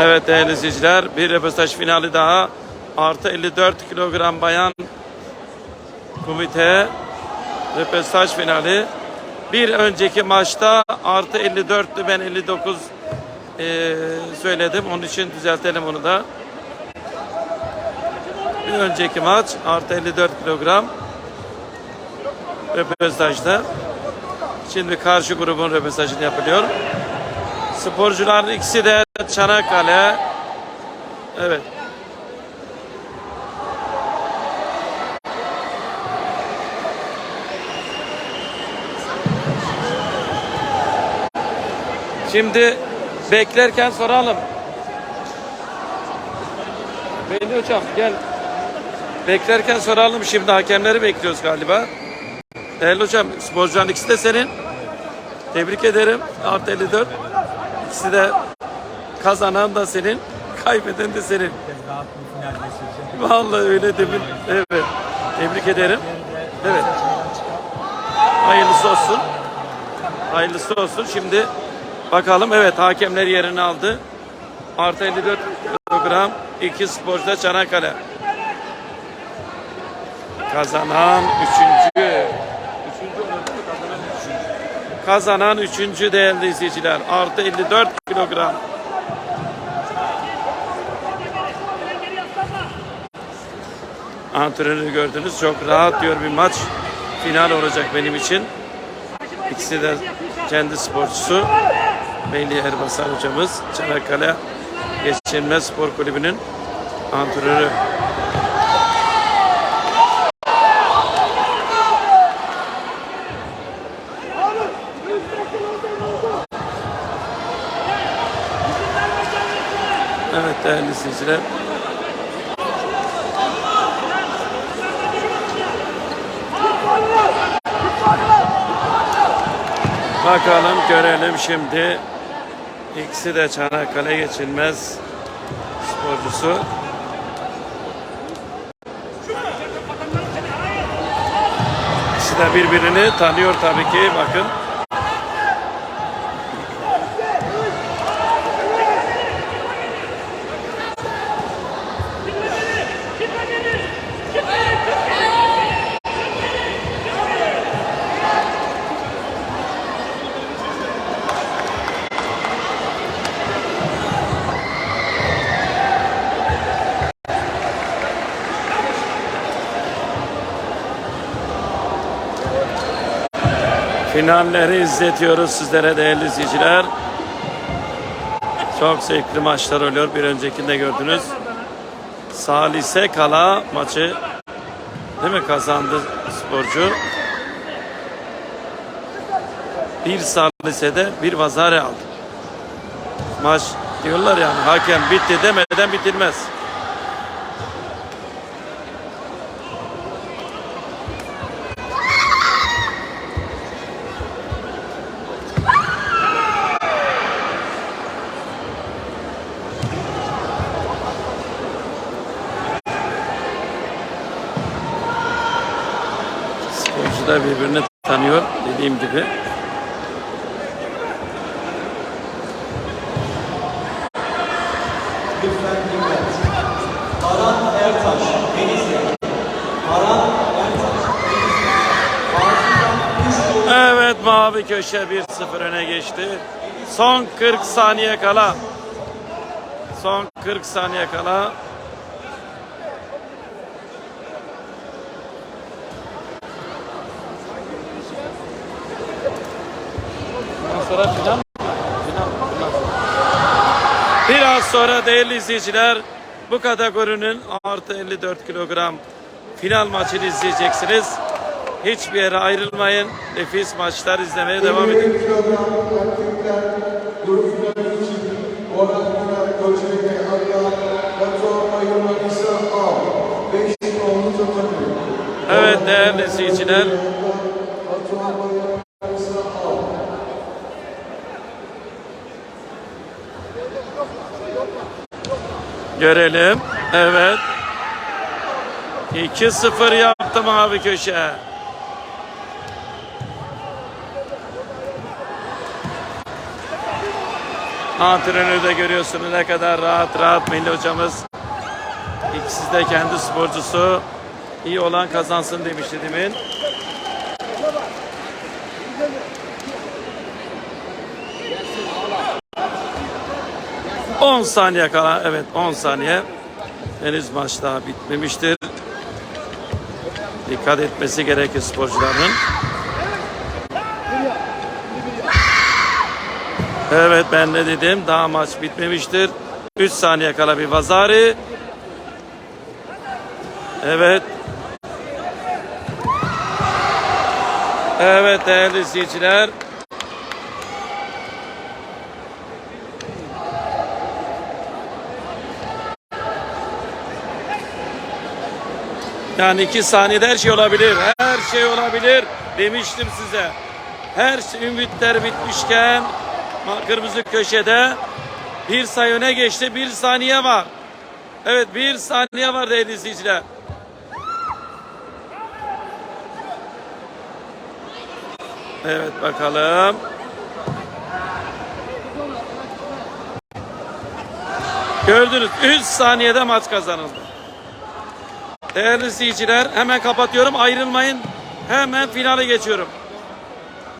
Evet değerli izleyiciler bir röportaj finali daha. Artı 54 kilogram bayan komite röportaj finali. Bir önceki maçta artı 54'tü ben 59 eee, söyledim. Onun için düzeltelim onu da. Bir önceki maç artı 54 kilogram röportajda. Şimdi karşı grubun röportajını yapılıyor. Sporcuların ikisi de Çanakkale. Evet. Şimdi beklerken soralım. Beyli hocam gel. Beklerken soralım şimdi hakemleri bekliyoruz galiba. Değerli hocam sporcuların ikisi de senin. Tebrik ederim. Artı 54. İkisi de kazanan da senin, kaybeden de senin. Rahat. Vallahi öyle demin. Evet. Tebrik ederim. Evet. Hayırlısı olsun. Hayırlısı olsun. Şimdi bakalım. Evet hakemler yerini aldı. Artı 54 kilogram. iki sporcu da Çanakkale. Kazanan üçüncü. Kazanan üçüncü değerli izleyiciler. Artı 54 kilogram. Antrenörü gördünüz. Çok rahat diyor bir maç. Final olacak benim için. İkisi de kendi sporcusu. Melih Erbasar hocamız. Çanakkale Geçilmez Spor Kulübü'nün antrenörü. Evet değerli izleyiciler. Bakalım görelim şimdi. İkisi de Çanakkale geçilmez sporcusu. İkisi de birbirini tanıyor tabii ki. Bakın. Finalleri izletiyoruz sizlere değerli izleyiciler. Çok zevkli maçlar oluyor. Bir öncekinde gördünüz. Salise Kala maçı değil mi kazandı sporcu. Bir Salise'de bir Vazare aldı. Maç diyorlar yani hakem bitti demeden bitilmez. Da birbirini tanıyor dediğim gibi. Lütfen dikkat. Baran Ertaş, Denizli. Baran Ertaş, Denizli. Ardından üç gol Evet mavi köşe 1-0 öne geçti. Son 40 saniye kala. Son 40 saniye kala. Sonra final. Biraz sonra değerli izleyiciler bu kategorinin artı 54 kilogram final maçını izleyeceksiniz. Hiçbir yere ayrılmayın. Nefis maçlar izlemeye devam edin. 50 kilogram Erkekler Görelim. Evet. 2-0 yaptı mavi köşe. Antrenörü de görüyorsunuz ne kadar rahat rahat Melih hocamız. İkisi de kendi sporcusu. İyi olan kazansın demişti demin. On saniye kala. Evet 10 saniye. Henüz maç daha bitmemiştir. Dikkat etmesi gerekir sporcuların. Evet ben ne dedim? Daha maç bitmemiştir. 3 saniye kala bir Vazari. Evet. Evet değerli izleyiciler. Yani iki saniyede her şey olabilir. Her şey olabilir. Demiştim size. Her şey, ümitler bitmişken kırmızı köşede bir sayı öne geçti. Bir saniye var. Evet bir saniye var değerli izleyiciler. Evet bakalım. Gördünüz 3 saniyede maç kazanıldı. Değerli izleyiciler hemen kapatıyorum ayrılmayın. Hemen finale geçiyorum.